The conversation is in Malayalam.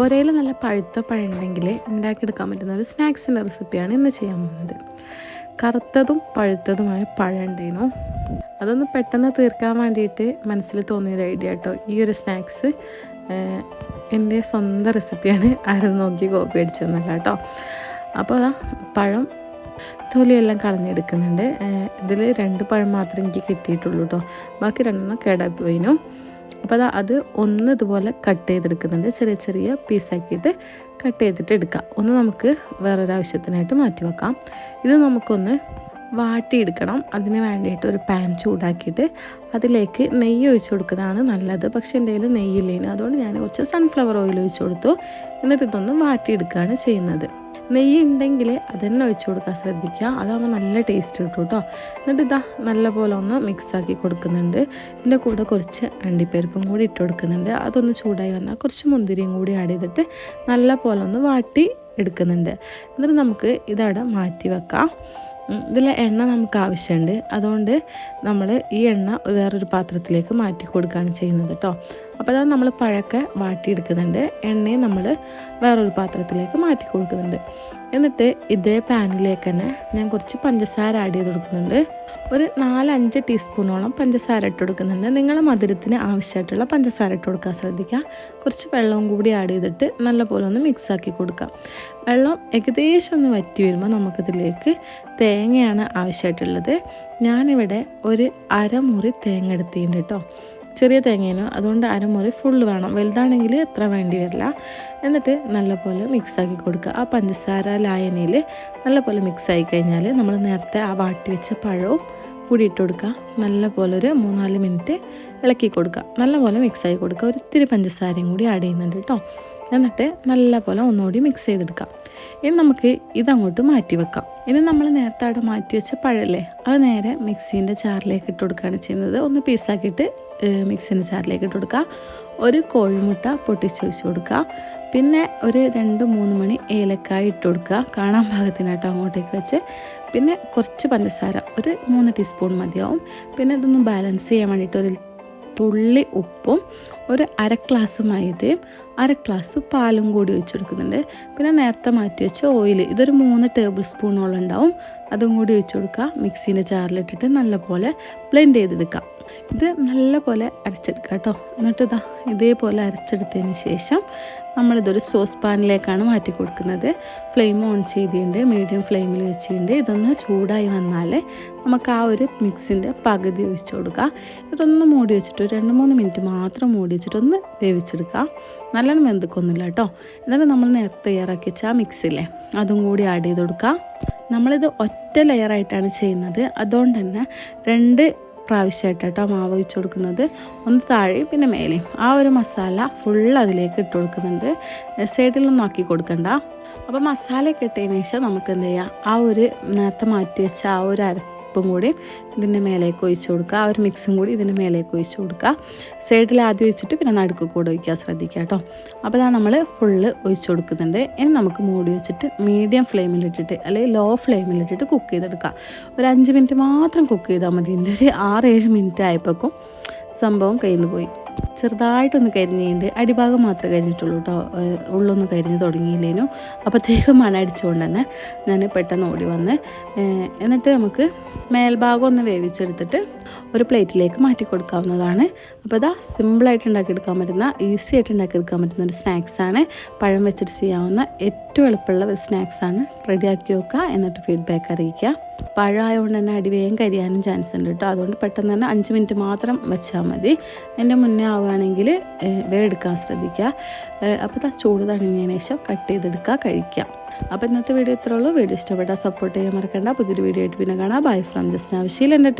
പുരയിൽ നല്ല പഴുത്ത പഴമുണ്ടെങ്കിൽ ഉണ്ടാക്കിയെടുക്കാൻ പറ്റുന്ന ഒരു സ്നാക്സിന്റെ റെസിപ്പിയാണ് ഇന്ന് ചെയ്യാൻ പോകുന്നത്. കറുത്തതും പഴുത്തതുമായ പഴം ഉണ്ടായിരുന്നു അതൊന്ന് പെട്ടെന്ന് തീർക്കാൻ വേണ്ടിയിട്ട് മനസ്സിൽ തോന്നിയൊരു ഐഡിയ കേട്ടോ ഈ ഒരു സ്നാക്സ് എന്റെ സ്വന്തം റെസിപ്പിയാണ്. ആരും നോക്കി കോപ്പി അടിച്ചൊന്നല്ല കേട്ടോ അപ്പോൾ അതാ പഴം തൊലിയെല്ലാം കളഞ്ഞെടുക്കുന്നുണ്ട്. ഇതിൽ രണ്ട് പഴം മാത്രമേ എനിക്ക് കിട്ടിയിട്ടുള്ളൂ കേട്ടോ ബാക്കി രണ്ടെണ്ണം കേടായി പോയിനും. അപ്പോൾ അത് അത് ഒന്ന് ഇതുപോലെ കട്ട് ചെയ്തെടുക്കുന്നുണ്ട്. ചെറിയ ചെറിയ പീസാക്കിയിട്ട് കട്ട് ചെയ്തിട്ട് എടുക്കാം. ഒന്ന് നമുക്ക് വേറൊരു ആവശ്യത്തിനായിട്ട് മാറ്റി വെക്കാം. ഇത് നമുക്കൊന്ന് വാട്ടിയെടുക്കണം. അതിന് വേണ്ടിയിട്ട് ഒരു പാൻ ചൂടാക്കിയിട്ട് അതിലേക്ക് നെയ്യ് ഒഴിച്ചു കൊടുക്കുന്നതാണ് നല്ലത്. പക്ഷേ എന്റെ കയ്യിൽ നെയ്യില്ലേനു അതുകൊണ്ട് ഞാൻ കുറച്ച് സൺഫ്ലവർ ഓയിൽ ഒഴിച്ചു കൊടുത്തു. എന്നിട്ട് ഇതൊന്ന് വാട്ടിയെടുക്കുകയാണ് ചെയ്യുന്നത്. നെയ്യ് ഉണ്ടെങ്കിൽ അതന്നെ ഒഴിച്ചു കൊടുക്കാൻ ശ്രദ്ധിക്കുക അതാകുമ്പോൾ നല്ല ടേസ്റ്റ് കിട്ടും കേട്ടോ എന്നിട്ട് ഇതാ നല്ല പോലെ ഒന്ന് മിക്സാക്കി കൊടുക്കുന്നുണ്ട്. ഇതിന്റെ കൂടെ കുറച്ച് അണ്ടിപ്പരിപ്പും കൂടി ഇട്ട് കൊടുക്കുന്നുണ്ട്. അതൊന്ന് ചൂടായി വന്നാൽ കുറച്ച് മുന്തിരിയും കൂടി ആഡ് ചെയ്തിട്ട് നല്ല പോലെ ഒന്ന് വാട്ടി എടുക്കുന്നുണ്ട്. എന്നിട്ട് നമുക്ക് ഇതവിടെ മാറ്റി വെക്കാം. ഇതിൽ എണ്ണ നമുക്ക് ആവശ്യമുണ്ട് അതുകൊണ്ട് നമ്മൾ ഈ എണ്ണ വേറൊരു പാത്രത്തിലേക്ക് മാറ്റി കൊടുക്കുകയാണ് ചെയ്യുന്നത് കേട്ടോ അപ്പോൾ അതാണ് നമ്മൾ പഴക്കെ വാട്ടിയെടുക്കുന്നുണ്ട്. എണ്ണയും നമ്മൾ വേറൊരു പാത്രത്തിലേക്ക് മാറ്റി കൊടുക്കുന്നുണ്ട്. എന്നിട്ട് ഇതേ പാനിലേക്ക് തന്നെ ഞാൻ കുറച്ച് പഞ്ചസാര ആഡ് ചെയ്ത് കൊടുക്കുന്നുണ്ട്. ഒരു നാലഞ്ച് ടീസ്പൂണോളം പഞ്ചസാര ഇട്ട് കൊടുക്കുന്നുണ്ട്. നിങ്ങളെ മധുരത്തിന് ആവശ്യമായിട്ടുള്ള പഞ്ചസാര ഇട്ട് കൊടുക്കാൻ ശ്രദ്ധിക്കുക. കുറച്ച് വെള്ളവും കൂടി ആഡ് ചെയ്തിട്ട് നല്ലപോലെ ഒന്ന് മിക്സ് ആക്കി കൊടുക്കാം വെള്ളം ഏകദേശം ഒന്ന് വറ്റി വരുമ്പോൾ നമുക്കിതിലേക്ക് തേങ്ങയാണ് ആവശ്യമായിട്ടുള്ളത്. ഞാനിവിടെ ഒരു അരമുറി തേങ്ങ എടുത്തിട്ടുണ്ട് കേട്ടോ. ചെറിയ തേങ്ങേനോ അതുകൊണ്ട് അരമുറി ഫുള്ള് വേണം. വലുതാണെങ്കിൽ എത്ര വേണ്ടി വരില്ല. എന്നിട്ട് നല്ലപോലെ മിക്സാക്കി കൊടുക്കുക. ആ പഞ്ചസാര ലായനിയിൽ നല്ലപോലെ മിക്സ് ആയി കഴിഞ്ഞാൽ നമ്മൾ നേരത്തെ ആ വാട്ടി വെച്ച പഴവും കൂടി ഇട്ട് കൊടുക്കുക. നല്ലപോലെ ഒരു മൂന്നാൽ മിനിറ്റ് ഇളക്കി കൊടുക്കുക. നല്ലപോലെ മിക്സായി കൊടുക്കുക. ഒരിത്തിരി പഞ്ചസാരയും കൂടി ആഡ് ചെയ്യുന്നുണ്ട് കേട്ടോ എന്നിട്ട് നല്ലപോലെ ഒന്നുകൂടി മിക്സ് ചെയ്തെടുക്കാം ഇനി നമുക്ക് ഇതങ്ങോട്ട് മാറ്റി വെക്കാം. ഇനി നമ്മൾ നേരത്തെ അവിടെ മാറ്റി വെച്ച പഴല്ലേ അത് നേരെ മിക്സീന്റെ ചാറിലേക്ക് ഇട്ട് കൊടുക്കുകയാണ് ചെയ്യുന്നത്. ഒന്ന് പീസാക്കിയിട്ട് മിക്സിന്റെ ചാറിലേക്ക് ഇട്ട് കൊടുക്കുക. ഒരു കോഴിമുട്ട പൊട്ടിച്ച് വെച്ച് കൊടുക്കുക. പിന്നെ ഒരു രണ്ട് മൂന്ന് മണി ഏലക്കായ ഇട്ട് കൊടുക്കുക. കാണാൻ പാകത്തിനായിട്ട് അങ്ങോട്ടേക്ക് വെച്ച്. പിന്നെ കുറച്ച് പഞ്ചസാര ഒരു മൂന്ന് ടീസ്പൂൺ മതിയാവും. പിന്നെ ഇതൊന്ന് ബാലൻസ് ചെയ്യാൻ വേണ്ടിയിട്ട് ഒരു തുള്ളി ഉപ്പും ഒരു അര ഗ്ലാസ് മൈദയും അര ഗ്ലാസ് പാലും കൂടി ഒഴിച്ചു കൊടുക്കുന്നുണ്ട് പിന്നെ നേരത്തെ മാറ്റി വെച്ച ഓയിൽ ഇതൊരു മൂന്ന് ടേബിൾ സ്പൂണോളം ഉണ്ടാവും. അതും കൂടി ഒഴിച്ചു കൊടുക്കുക. മിക്സീന്റെ ചാറിലിട്ടിട്ട് നല്ലപോലെ ബ്ലെൻഡ് ചെയ്തെടുക്കുക. ഇത് നല്ലപോലെ അരച്ചെടുക്കുക കേട്ടോ. എന്നിട്ട് ഇതാ ഇതേപോലെ അരച്ചെടുത്തതിന് ശേഷം നമ്മളിതൊരു സോസ് പാനിലേക്കാണ് മാറ്റി കൊടുക്കുന്നത്. ഫ്ലെയിം ഓൺ ചെയ്തിട്ടുണ്ട് മീഡിയം ഫ്ലെയിമിൽ വെച്ചിട്ടുണ്ട്. ഇതൊന്ന് ചൂടായി വന്നാൽ നമുക്ക് ആ ഒരു മിക്സിന്റെ പകുതി ഒഴിച്ചു കൊടുക്കുക ഇതൊന്ന് മൂടി വെച്ചിട്ട് രണ്ട് മൂന്ന് മിനിറ്റ് മാത്രം മൂടി വെച്ചിട്ടൊന്ന് വേവിച്ചെടുക്കുക നല്ലോണം വെന്തുക്കൊന്നുമില്ല കേട്ടോ. എന്നിട്ട് നമ്മൾ നേരത്തെ തയ്യാറാക്കി വെച്ച മിക്സിലെ അതും കൂടി ആഡ് ചെയ്ത് കൊടുക്കുക നമ്മളിത് ഒറ്റ ലെയറായിട്ടാണ് ചെയ്യുന്നത്. അതുകൊണ്ട് തന്നെ രണ്ട് പ്രാവശ്യമായിട്ട് കേട്ടോ മാവ് ഒഴിച്ചു കൊടുക്കുന്നത്. ഒന്ന് താഴെയും പിന്നെ മേലെയും. ആ ഒരു മസാല ഫുൾ അതിലേക്ക് ഇട്ട് കൊടുക്കുന്നുണ്ട്. സൈഡിലൊന്നും ആക്കി കൊടുക്കണ്ട. അപ്പോൾ മസാലയൊക്കെ ഇട്ടതിന് ശേഷം നമുക്ക് എന്ത് ചെയ്യാം? ആ ഒരു നേരത്തെ മാറ്റി വെച്ച ആ ഒരു അര ഉപ്പും കൂടി ഇതിന്റെ മേലേക്ക് ഒഴിച്ചു കൊടുക്കുക. ആ ഒരു മിക്സും കൂടി ഇതിന്റെ മേലേക്ക് ഒഴിച്ചു കൊടുക്കുക. സൈഡിൽ ആദ്യം ഒഴിച്ചിട്ട് പിന്നെ നടുക്ക് കൂടെ ഒഴിക്കാൻ ശ്രദ്ധിക്കുക കേട്ടോ. അപ്പോൾ അതാ നമ്മൾ ഫുള്ള് ഒഴിച്ചു കൊടുക്കുന്നുണ്ട്. ഇനി നമുക്ക് മൂടി വെച്ചിട്ട് മീഡിയം ഫ്ലെയിമിലിട്ടിട്ട് അല്ലെങ്കിൽ ലോ ഫ്ലെയിമിലിട്ടിട്ട് കുക്ക് ചെയ്തെടുക്കുക ഒരു അഞ്ച് മിനിറ്റ് മാത്രം കുക്ക് ചെയ്താൽ മതി. ഇതിന്റെ ഒരു ആറേഴ് മിനിറ്റ് ആയപ്പോഴേക്കും സംഭവം കയ്യിൽ പോയി. ചെറുതായിട്ടൊന്ന് കരിഞ്ഞിട്ട് അടിഭാഗം മാത്രമേ കരിഞ്ഞിട്ടുള്ളൂ കേട്ടോ. ഉള്ളൊന്ന് കരിഞ്ഞ് തുടങ്ങിയില്ലേനു. അപ്പോഴത്തേക്കും മണ അടിച്ചുകൊണ്ട് തന്നെ ഞാൻ പെട്ടെന്ന് ഓടി വന്ന് എന്നിട്ട് നമുക്ക് മേൽഭാഗം ഒന്ന് വേവിച്ചെടുത്തിട്ട് ഒരു പ്ലേറ്റിലേക്ക് മാറ്റി കൊടുക്കാവുന്നതാണ് അപ്പോൾ ഇതാ സിമ്പിളായിട്ട് ഉണ്ടാക്കിയെടുക്കാൻ പറ്റുന്ന ഈസി ആയിട്ട് ഉണ്ടാക്കിയെടുക്കാൻ പറ്റുന്ന ഒരു സ്നാക്സാണ്. പഴം വെച്ചിട്ട് ചെയ്യാവുന്ന ഏറ്റവും എളുപ്പമുള്ള സ്നാക്സാണ്. റെഡിയാക്കി വെക്കുക എന്നിട്ട് ഫീഡ്ബാക്ക് അറിയിക്കുക. പഴമായതുകൊണ്ട് തന്നെ അടിവേഗം കരിയാനും ചാൻസ് ഉണ്ട് കേട്ടോ. അതുകൊണ്ട് പെട്ടെന്ന് തന്നെ അഞ്ച് മിനിറ്റ് മാത്രം വെച്ചാൽ മതി. എന്റെ മുന്നേ ആവുകയാണെങ്കിൽ വേടെടുക്കാൻ ശ്രദ്ധിക്കുക. അപ്പോൾ ആ ചൂട് തണിഞ്ഞതിന് ശേഷം കട്ട് ചെയ്തെടുക്കുക കഴിക്കാം അപ്പോൾ ഇന്നത്തെ വീഡിയോ ഇത്രയുള്ളൂ വീഡിയോ ഇഷ്ടപ്പെട്ടാൽ സപ്പോർട്ട് ചെയ്യാൻ മറക്കണ്ട. പുതിയൊരു വീഡിയോ ആയിട്ട് പിന്നെ കാണാം. ബൈ ഫ്രം ജസ്റ്റ് ആവശ്യമില്ല എന്റെ